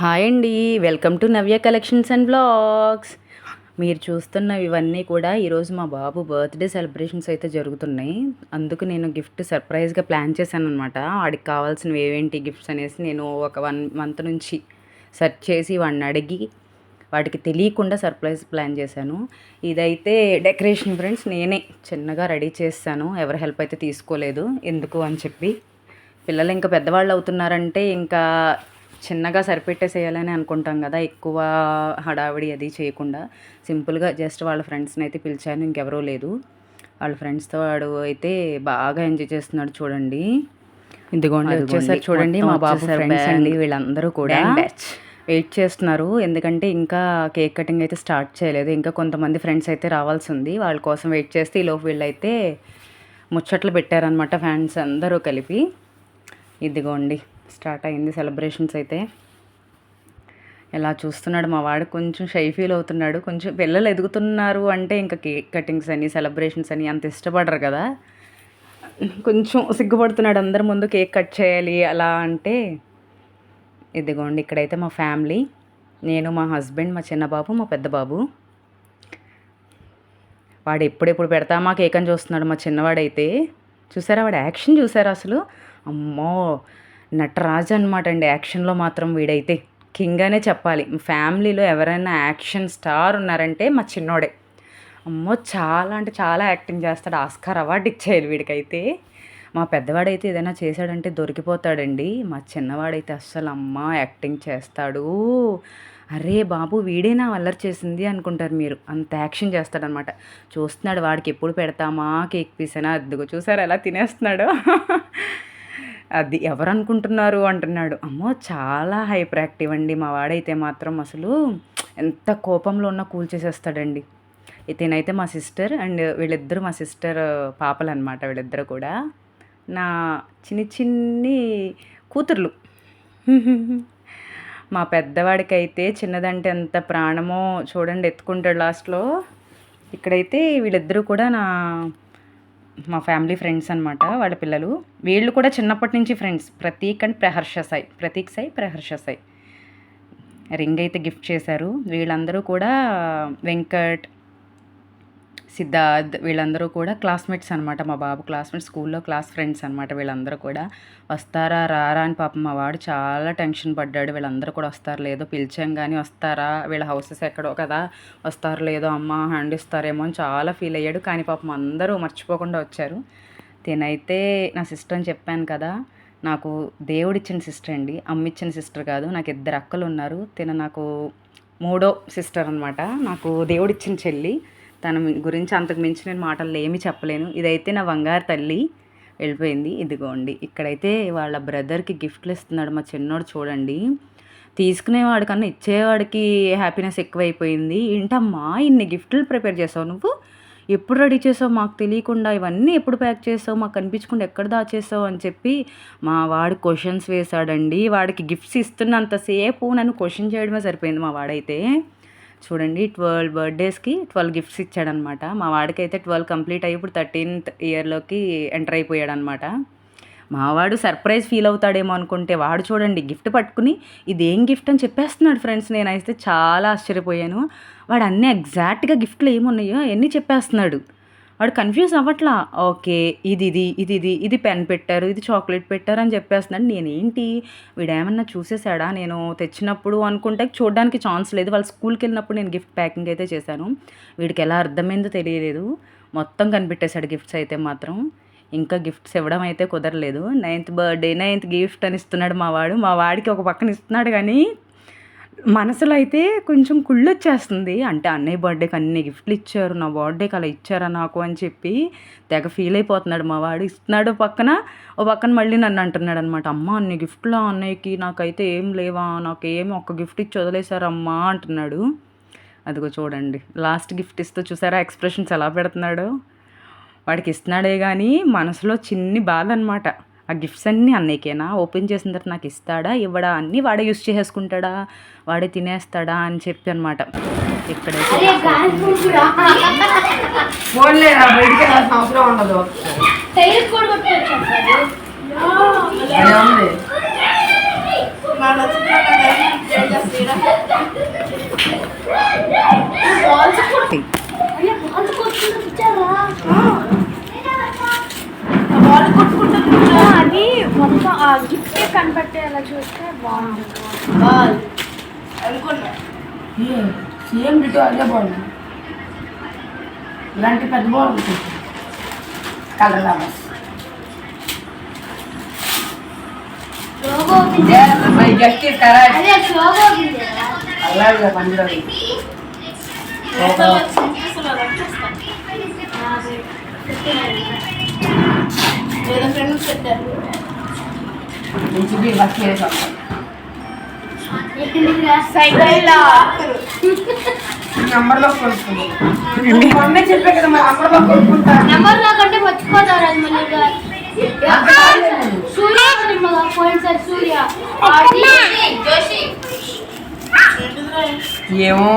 Hi అండి welcome to Navya collections and blogs మీరు చూస్తున్న ఇవన్నీ కూడా ఈరోజు మా బాబు బర్త్డే సెలబ్రేషన్స్ అయితే జరుగుతున్నాయి. అందుకు నేను గిఫ్ట్ సర్ప్రైజ్గా ప్లాన్ చేశాను అనమాట వాడికి కావాల్సినవి ఏవేంటి గిఫ్ట్స్ అనేసి నేను ఒక వన్ మంత్ నుంచి సెర్చ్ చేసి వాడిని అడిగి వాటికి తెలియకుండా సర్ప్రైజ్ ప్లాన్ చేశాను. ఇదైతే డెకరేషన్ ఫ్రెండ్స్ నేనే చిన్నగా రెడీ చేశాను ఎవరి హెల్ప్ అయితే తీసుకోలేదు. ఎందుకు అని చెప్పి. పిల్లలు ఇంకా పెద్దవాళ్ళు అవుతున్నారంటే ఇంకా చిన్నగా సరిపెట్టేసేయాలని అనుకుంటాం కదా ఎక్కువ హడావిడి అది చేయకుండా. సింపుల్గా జస్ట్ వాళ్ళ ఫ్రెండ్స్ని అయితే పిలిచాను ఇంకెవరూ లేదు. వాళ్ళ ఫ్రెండ్స్తో వాడు అయితే బాగా ఎంజాయ్ చేస్తున్నాడు చూడండి. ఇదిగోండి వచ్చేసరి చూడండి మా బాబు ఫ్రెండ్స్ అండి వీళ్ళందరూ కూడా. వెయిట్ చేస్తున్నారు ఎందుకంటే ఇంకా కేక్ కటింగ్ అయితే స్టార్ట్ చేయలేదు. ఇంకా కొంతమంది ఫ్రెండ్స్ అయితే రావాల్సి ఉంది. వాళ్ళ కోసం వెయిట్ చేస్తే ఈలోపు వీళ్ళైతే ముచ్చట్లు పెట్టారనమాట ఫ్యాన్స్ అందరూ కలిపి. ఇదిగోండి. స్టార్ట్ అయింది సెలబ్రేషన్స్ అయితే. ఎలా చూస్తున్నాడు మా వాడు? కొంచెం షై ఫీల్ అవుతున్నాడు. కొంచెం పిల్లలు ఎదుగుతున్నారు అంటే ఇంకా కేక్ కటింగ్స్ అని సెలబ్రేషన్స్ అని అంత ఇష్టపడరు కదా. కొంచెం సిగ్గుపడుతున్నాడు. అందరి ముందు కేక్ కట్ చేయాలి అలా అంటే. ఇదిగోండి ఇక్కడైతే మా ఫ్యామిలీ. నేను మా హస్బెండ్ మా చిన్న బాబు మా పెద్ద బాబు. వాడు ఎప్పుడెప్పుడు పెడతామా కేక్ అని చూస్తున్నాడు మా చిన్నవాడైతే. చూసారా? వాడు యాక్షన్ చూసారా అసలు. అమ్మో! నటరాజు అనమాట అండి యాక్షన్లో మాత్రం వీడైతే కింగ్ అనే చెప్పాలి. ఫ్యామిలీలో ఎవరైనా యాక్షన్ స్టార్ ఉన్నారంటే మా చిన్నోడే. అమ్మో చాలా అంటే చాలా యాక్టింగ్ చేస్తాడు. ఆస్కార్ అవార్డు ఇచ్చేయాలి వీడికైతే. మా పెద్దవాడైతే ఏదైనా చేశాడంటే దొరికిపోతాడండి. మా చిన్నవాడైతే అస్సలు అమ్మ యాక్టింగ్ చేస్తాడు. అరే బాబు వీడేనా అల్లరి చేసింది అనుకుంటారు మీరు. అంత యాక్షన్ చేస్తాడనమాట చూస్తున్నాడు వాడికి ఎప్పుడు పెడతామా కేక్ పీస్ అయినా? చూసారు ఎలా తినేస్తున్నాడు? అది ఎవరు అనుకుంటున్నారు అంటున్నాడు. అమ్మో చాలా హైపర్ యాక్టివ్ అండి. మా వాడైతే మాత్రం అసలు ఎంత కోపంలో ఉన్నా కూల్ చేసేస్తాడండి. ఇతనైతే మా సిస్టర్ అండ్ వీళ్ళిద్దరు మా సిస్టర్ పాపలు అనమాట వీళ్ళిద్దరు కూడా. నా చిన్ని చిన్ని కూతుర్లు. మా పెద్దవాడికి అయితే చిన్నదంటే ఎంత ప్రాణమో చూడండి ఎత్తుకుంటాడు లాస్ట్లో ఇక్కడైతే వీళ్ళిద్దరూ కూడా నా మా ఫ్యామిలీ ఫ్రెండ్స్ అనమాట వాళ్ళ పిల్లలు. వీళ్ళు కూడా చిన్నప్పటి నుంచి friends. Prateek and Praharsha Sai. Prateek Sai Praharsha Sai. Ring అయితే గిఫ్ట్ చేశారు. వీళ్ళందరూ కూడా వెంకట్ సిద్ధార్థ్ వీళ్ళందరూ కూడా క్లాస్మేట్స్ అనమాట మా బాబు క్లాస్మేట్స్ స్కూల్లో క్లాస్ ఫ్రెండ్స్ అనమాట వీళ్ళందరూ కూడా. వస్తారా రారా అని పాపం మా వాడు చాలా టెన్షన్ పడ్డాడు. వీళ్ళందరూ కూడా వస్తారు లేదో పిలిచాం కానీ వస్తారా? వీళ్ళ హౌసెస్ ఎక్కడో కదా వస్తారు లేదో అమ్మ హ్యాండ్ ఇస్తారేమో అని చాలా ఫీల్ అయ్యాడు. కానీ పాపం అందరూ మర్చిపోకుండా వచ్చారు. తినైతే నా సిస్టర్ అని చెప్పాను కదా నాకు దేవుడిచ్చిన సిస్టర్ అండి. అమ్మిచ్చిన సిస్టర్ కాదు నాకు ఇద్దరు అక్కలు ఉన్నారు. తిన నాకు మూడో సిస్టర్ అనమాట నాకు దేవుడిచ్చిన చెల్లి. తన గురించి అంతకు మించి నేను మాటలు ఏమీ చెప్పలేను. ఇదైతే నా బంగారు తల్లి వెళ్ళిపోయింది. ఇదిగోండి. ఇక్కడైతే వాళ్ళ బ్రదర్కి గిఫ్ట్లు ఇస్తున్నాడు మా చిన్నోడు చూడండి. తీసుకునేవాడి కన్నా ఇచ్చేవాడికి హ్యాపీనెస్ ఎక్కువైపోయింది. ఏంటమ్మా ఇన్ని గిఫ్ట్లు ప్రిపేర్ చేసావు నువ్వు? ఎప్పుడు రెడీ చేసావు మాకు తెలియకుండా? ఇవన్నీ ఎప్పుడు ప్యాక్ చేసావు? మాకు కనిపించకుండా ఎక్కడ దాచేసావు? అని చెప్పి మా వాడు క్వశ్చన్స్ వేశాడండి. వాడికి గిఫ్ట్స్ ఇస్తున్నంతసేపు నన్ను క్వశ్చన్ చేయడమే సరిపోయింది మా వాడైతే. చూడండి ట్వెల్వ్ బర్త్డేస్కి ట్వెల్వ్ గిఫ్ట్స్ ఇచ్చాడనమాట. మా వాడికైతే ట్వెల్వ్ కంప్లీట్ అయ్యి ఇప్పుడు థర్టీన్త్ ఇయర్లోకి ఎంటర్ అయిపోయాడు అనమాట మావాడు సర్ప్రైజ్ ఫీల్ అవుతాడేమో అనుకుంటే వాడు చూడండి గిఫ్ట్ పట్టుకుని ఇదేం గిఫ్ట్ అని చెప్పేస్తున్నాడు ఫ్రెండ్స్. నేనైతే చాలా ఆశ్చర్యపోయాను. వాడు అన్నీ ఎగ్జాక్ట్గా గిఫ్ట్లు ఏమున్నాయో అవన్నీ చెప్పేస్తున్నాడు. వాడు కన్ఫ్యూజ్ అవ్వట్లా. ఓకే ఇది ఇది ఇది ఇది ఇది పెన్ పెట్టారు ఇది చాక్లెట్ పెట్టారు అని చెప్పేస్తున్నాడు. నేనేంటి? వీడేమన్నా చూసేసాడా నేను తెచ్చినప్పుడు అనుకుంటే చూడడానికి ఛాన్స్ లేదు. వాళ్ళ స్కూల్కి వెళ్ళినప్పుడు నేను గిఫ్ట్ ప్యాకింగ్ అయితే చేశాను. వీడికి ఎలా అర్థమైందో తెలియలేదు. మొత్తం కనిపెట్టేశాడు గిఫ్ట్స్ అయితే మాత్రం. ఇంకా గిఫ్ట్స్ ఇవ్వడం అయితే కుదరలేదు. నైన్త్ బర్త్డే నైన్త్ గిఫ్ట్ అని ఇస్తున్నాడు మా వాడు. మా వాడికి ఒక పక్కన ఇస్తున్నాడు కానీ మనసులో అయితే కొంచెం కుళ్ళు వచ్చేస్తుంది అంటే అన్నయ్య బర్త్డేకి అన్ని గిఫ్ట్లు ఇచ్చారు నా బర్త్డేకి అలా ఇచ్చారా నాకు అని చెప్పి తెగ ఫీల్ అయిపోతున్నాడు మా వాడు. ఇస్తున్నాడు పక్కన ఓ పక్కన మళ్ళీ నన్ను అంటున్నాడు అనమాట అమ్మ అన్ని గిఫ్ట్లు అన్నయ్యకి? నాకైతే ఏం లేవా? నాకు ఏం ఒక్క గిఫ్ట్ ఇచ్చి వదిలేశారమ్మా అంటున్నాడు. అదిగో చూడండి. లాస్ట్ గిఫ్ట్ ఇస్తూ చూసారా ఎక్స్ప్రెషన్స్ ఎలా పెడుతున్నాడు? వాడికి ఇస్తున్నాడే కానీ మనసులో చిన్ని బాధ అనమాట ఆ గిఫ్ట్స్ అన్నీ అన్నయ్యకేనా? ఓపెన్ చేసిన తర్వాత నాకు ఇస్తాడా? ఇవ్వడా? అన్నీ వాడే యూస్ చేసేసుకుంటాడా? వాడే తినేస్తాడా? అని చెప్పి అనమాట ఇక్కడైతే కూడా మొత్తం ఆ గిఫ్ట్ కనపట్టేలా చూస్తే బాగుంటుంది. సేమ్ డిటో అదే బాగుంది. ఇలాంటి పెద్ద బాగుంది కలర్ మై జస్టిస్ ఉంది. అలాగే పండుగ మంచిది వర్క్ చేసాం సైకిల్ నంబర్లో కొనుక్కున్నాను మొన్నే చెప్పే కదా మరి నంబర్లో కొనుక్కుంటా నెంబర్ నాకంటే మర్చిపోతారు అది మళ్ళీ సూర్య పోయినసారి సూర్య. ఏమో.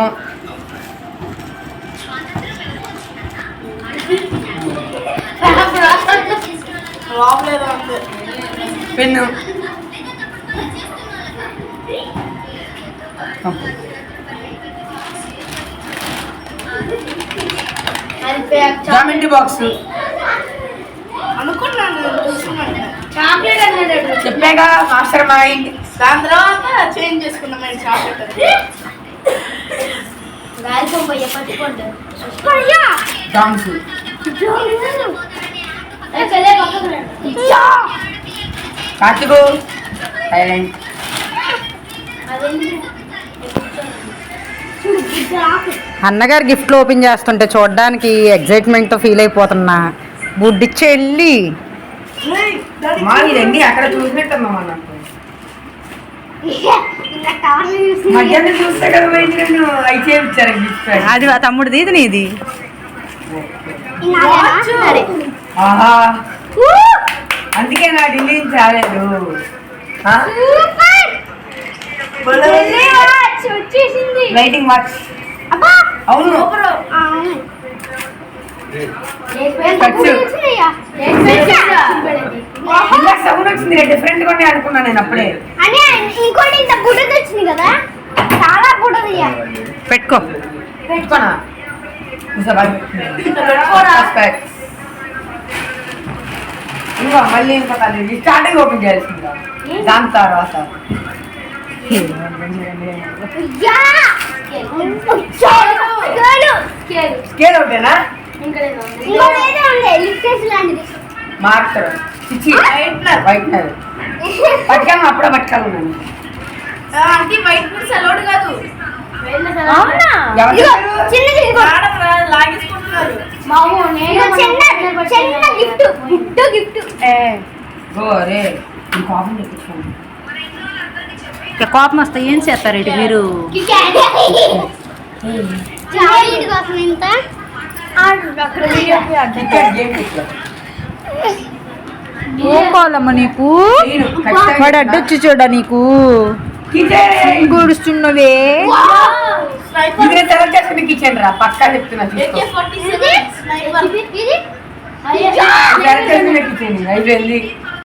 పెన్ను. Geometry box. అనుకున్నాను చాక్లెట్ అన్నాడు చెప్పాగా మాస్టర్ మైండ్ దాని తర్వాత చేంజ్ చేసుకున్నాం మేము చాక్లెట్ గాలితో పోయి పట్టుకోండి. కార్తికు సైలెంట్ అన్నగారు గిఫ్ట్లు ఓపెన్ చేస్తుంటే చూడడానికి ఎగ్జైట్మెంట్తో ఫీల్ అయిపోతున్నా. బుడ్డిచ్చి వెళ్ళి ఇదండి అక్కడ అది ఆ తమ్ముడిది ఇది నీది. అందుకే నా ఆ? వచ్చేసింది. లైటింగ్ వాచ్ అబ్బా! అవును. సౌండ్ వచ్చింది డిఫరెంట్గా ఉన్నాయి అనుకున్నాను నేను అప్పుడే. అని ఇంకోటి ఇంత బుడ్డది వచ్చింది కదా? చాలా బుడ్డది పెట్టుకో. పెట్టుకోనా ఇంకో మళ్ళీ ఇంకో తల్లి స్టార్టింగ్ ఓపెన్ చేయాల్సిందా దాని తర్వాత. స్కేల్! ఒకటేనా? మార్కర్ ఇచ్చి వైట్నర్ పట్టుకెళ్ళి అప్పుడే పట్టుకెళ్ళి నేను వైట్ కాదు. అవునా? చిన్నది చిన్న చిన్న గిఫ్ట్ గిఫ్ట్ తెప్పించుకోండి. కోపం వస్తే ఏం చేస్తారు ఇటు మీరు? ఓపాలమ్మ నీకు? వాడు అడ్డొచ్చి చూడ నీకు. కిచెన్ గుడుస్తున్నవే ఇది సెలెక్ట్ చేసి మీకు ఇచ్చాను రా. పక్కా చెప్తున్నా చూసుకో. AK-47 స్నైపర్ ఇది? సెలెక్ట్ చేసి మీకు ఇచ్చాను అయిపోయింది.